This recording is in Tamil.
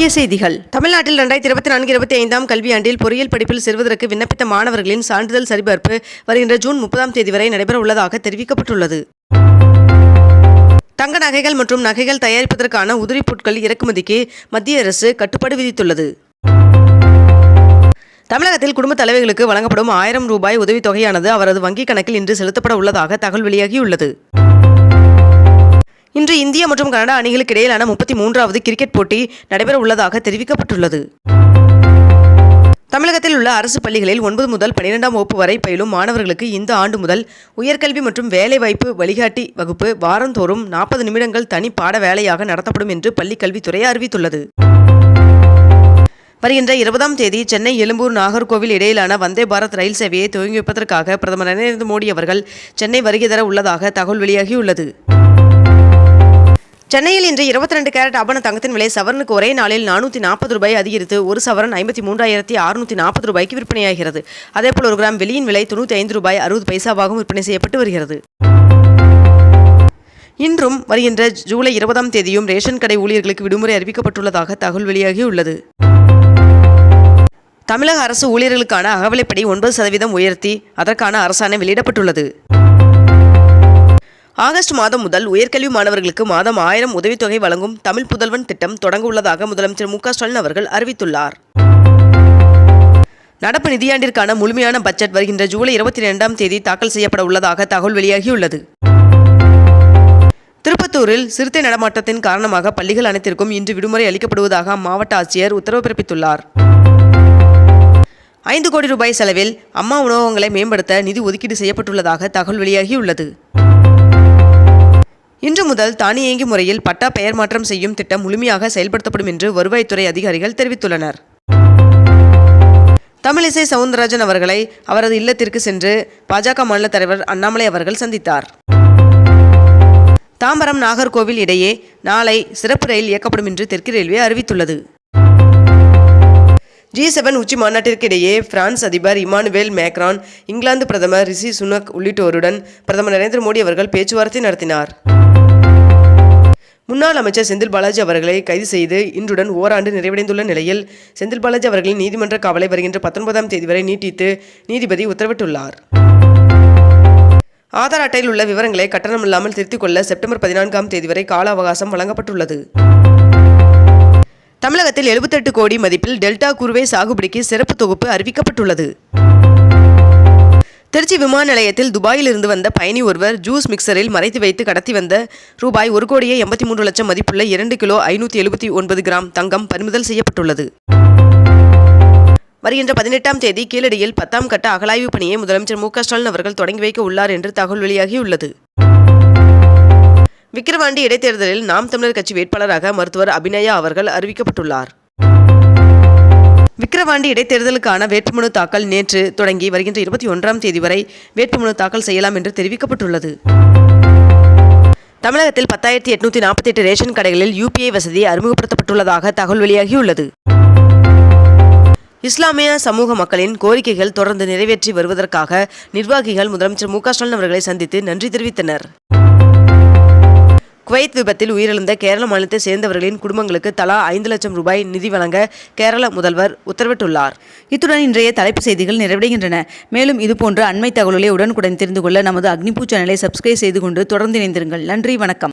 முக்கிய செய்திகள். தமிழ்நாட்டில் ரெண்டாயிரத்தி இருபத்தி நான்கு இருபத்தி ஐந்தாம் கல்வியாண்டில் பொறியியல் படிப்பில் சேர்வதற்கு விண்ணப்பித்த மாணவர்களின் சான்றிதழ் சரிபார்ப்பு வருகின்ற ஜூன் முப்பதாம் தேதி வரை நடைபெற உள்ளதாக தெரிவிக்கப்பட்டுள்ளது. தங்க நகைகள் மற்றும் நகைகள் தயாரிப்பதற்கான உதிரி பொருட்கள் இறக்குமதிக்கு மத்திய அரசு கட்டுப்பாடு விதித்துள்ளது. தமிழகத்தில் குடும்பத் தலைவர்களுக்கு வழங்கப்படும் ஆயிரம் ரூபாய் உதவித்தொகையானது அவரது வங்கிக் கணக்கில் இன்று செலுத்தப்பட உள்ளதாக தகவல் வெளியாகியுள்ளது. இன்று இந்தியா மற்றும் கனடா அணிகளுக்கு இடையிலான முப்பத்தி மூன்றாவது கிரிக்கெட் போட்டி நடைபெற உள்ளதாக தெரிவிக்கப்பட்டுள்ளது. தமிழகத்தில் உள்ள அரசு பள்ளிகளில் ஒன்பது முதல் பன்னிரெண்டாம் வகுப்பு வரை பயிலும் மாணவர்களுக்கு இந்த ஆண்டு முதல் உயர்கல்வி மற்றும் வேலைவாய்ப்பு வழிகாட்டி வகுப்பு வாரந்தோறும் நாற்பது நிமிடங்கள் தனி பாட வேலையாக நடத்தப்படும் என்று பள்ளிக்கல்வித்துறை அறிவித்துள்ளது. வருகின்ற இருபதாம் தேதி சென்னை எழும்பூர் நாகர்கோவில் இடையிலான வந்தே பாரத் ரயில் சேவையை துவங்கி வைப்பதற்காக பிரதமர் நரேந்திர மோடி அவர்கள் சென்னை வருகை தர உள்ளதாக தகவல் வெளியாகியுள்ளது. சென்னையில் இன்று இருபத்தி ரெண்டு கேரட் ஆபண தங்கத்தின் விலை சவரனுக்கு ஒரே நாளில் நானூற்றி நாற்பது ரூபாய் அதிகரித்து ஒரு சவரன் ஐம்பத்தி மூன்றாயிரத்தி அறுநூற்றி நாற்பது ரூபாய்க்கு விற்பனையாகிறது. அதேபோல் ஒரு கிராம் வெளியின் விலை தொண்ணூற்றி ஐந்து ரூபாய் அறுபது பைசாவாகவும் விற்பனை செய்யப்பட்டு வருகிறது. இன்றும் வருகின்ற ஜூலை இருபதாம் தேதியும் ரேஷன் கடை ஊழியர்களுக்கு விடுமுறை அறிவிக்கப்பட்டுள்ளதாக தகவல் வெளியாகியுள்ளது. தமிழக அரசு ஊழியர்களுக்கான அகவிலைப்படி ஒன்பது சதவீதம் உயர்த்தி அதற்கான அரசாணை வெளியிடப்பட்டுள்ளது. ஆகஸ்ட் மாதம் முதல் உயர்கல்வி மாணவர்களுக்கு மாதம் ஆயிரம் உதவித்தொகை வழங்கும் தமிழ் புதல்வன் திட்டம் தொடங்க உள்ளதாக முதலமைச்சர் மு ஸ்டாலின் அவர்கள் அறிவித்துள்ளார். நடப்பு நிதியாண்டிற்கான முழுமையான பட்ஜெட் வருகின்ற ஜூலை இருபத்தி இரண்டாம் தேதி தாக்கல் செய்யப்பட உள்ளதாக தகவல் வெளியாகியுள்ளது. திருப்பத்தூரில் சிறுத்தை நடமாட்டத்தின் காரணமாக பள்ளிகள் அனைத்திற்கும் இன்று விடுமுறை அளிக்கப்படுவதாக அம்மாவட்ட ஆட்சியர் உத்தரவு பிறப்பித்துள்ளார். ஐந்து கோடி ரூபாய் செலவில் அம்மா உணவகங்களை மேம்படுத்த நிதி ஒதுக்கீடு செய்யப்பட்டுள்ளதாக தகவல் வெளியாகியுள்ளது. முதல் தானியங்கி முறையில் பட்டா பெயர் மாற்றம் செய்யும் திட்டம் முழுமையாக செயல்படுத்தப்படும் என்று வருவாய்த்துறை அதிகாரிகள் தெரிவித்துள்ளனர். தமிழிசை சவுந்தரராஜன் அவர்களை அவரது இல்லத்திற்கு சென்று பாஜக மாநில தலைவர் அண்ணாமலை அவர்கள் சந்தித்தார். தாம்பரம் நாகர்கோவில் இடையே நாளை சிறப்பு ரயில் இயக்கப்படும் என்று தெற்கு ரயில்வே அறிவித்துள்ளது. ஜி செவன் உச்சி மாநாட்டிற்கு இடையே பிரான்ஸ் அதிபர் இமானுவேல் மேக்ரான் இங்கிலாந்து பிரதமர் ரிஷி சுனக் உள்ளிட்டோருடன் பிரதமர் நரேந்திர மோடி அவர்கள் பேச்சுவார்த்தை நடத்தினார். முன்னாள் அமைச்சர் செந்தில் பாலாஜி அவர்களை கைது செய்து இன்றுடன் ஓராண்டு நிறைவடைந்துள்ள நிலையில் செந்தில் பாலாஜி அவர்களின் நீதிமன்ற காவலை வருகின்ற பத்தொன்பதாம் தேதி வரை நீட்டித்து நீதிபதி உத்தரவிட்டுள்ளார். ஆதார் அட்டையில் உள்ள விவரங்களை கட்டணமில்லாமல் திருத்திக் கொள்ள செப்டம்பர் பதினான்காம் தேதி வரை கால அவகாசம் வழங்கப்பட்டுள்ளது. தமிழகத்தில் எழுபத்தெட்டு கோடி மதிப்பில் டெல்டா குருவை சாகுபடிக்கு சிறப்பு தொகுப்பு அறிவிக்கப்பட்டுள்ளது. திருச்சி விமான நிலையத்தில் துபாயிலிருந்து வந்த பயணி ஒருவர் ஜூஸ் மிக்சரில் மறைத்து வைத்து கடத்தி வந்த ரூபாய் ஒரு கோடியே எண்பத்தி மூன்று லட்சம் மதிப்புள்ள இரண்டு கிலோ ஐநூற்றி எழுபத்தி ஒன்பது கிராம் தங்கம் பறிமுதல் செய்யப்பட்டுள்ளது. வருகின்ற பதினெட்டாம் தேதி கீழடியில் பத்தாம் கட்ட அகலாய்வு பணியை முதலமைச்சர் மு ஸ்டாலின் அவர்கள் தொடங்கி வைக்க உள்ளார் என்று தகவல் வெளியாகியுள்ளது. விக்கிரவாண்டி இடைத்தேர்தலில் நாம் தமிழர் கட்சி வேட்பாளராக மருத்துவர் அபிநயா அவர்கள் அறிவிக்கப்பட்டுள்ளார். விக்கிரவாண்டி இடைத்தேர்தலுக்கான வேட்புமனு தாக்கல் நேற்று தொடங்கி வருகின்ற இருபத்தி ஒன்றாம் தேதி வரை வேட்புமனு தாக்கல் செய்யலாம் என்று தெரிவிக்கப்பட்டுள்ளது. தமிழகத்தில் பத்தாயிரத்தி எட்நூத்தி நாற்பத்தி எட்டு ரேஷன் கடைகளில் யூபிஐ வசதி அறிமுகப்படுத்தப்பட்டுள்ளதாக தகவல் வெளியாகியுள்ளது. இஸ்லாமிய சமூக மக்களின் கோரிக்கைகள் தொடர்ந்து நிறைவேற்றி வருவதற்காக நிர்வாகிகள் முதலமைச்சர் மு க ஸ்டாலின் அவர்களை சந்தித்து நன்றி தெரிவித்தனர். குவைத் விபத்தில் உயிரிழந்த கேரள மாநிலத்தை சேர்ந்தவர்களின் குடும்பங்களுக்கு தலா ஐந்து லட்சம் ரூபாய் நிதி வழங்க கேரள முதல்வர் உத்தரவிட்டுள்ளார். இத்துடன் இன்றைய தலைப்பு செய்திகள் நிறைவடைகின்றன. மேலும் இதுபோன்ற அண்மை தகவல்களை உடனுக்குடன் தெரிந்து கொள்ள நமது அக்னிபூ சேனலை சப்ஸ்கிரைப் செய்து கொண்டு தொடர்ந்து இணைந்திருங்கள். நன்றி வணக்கம்.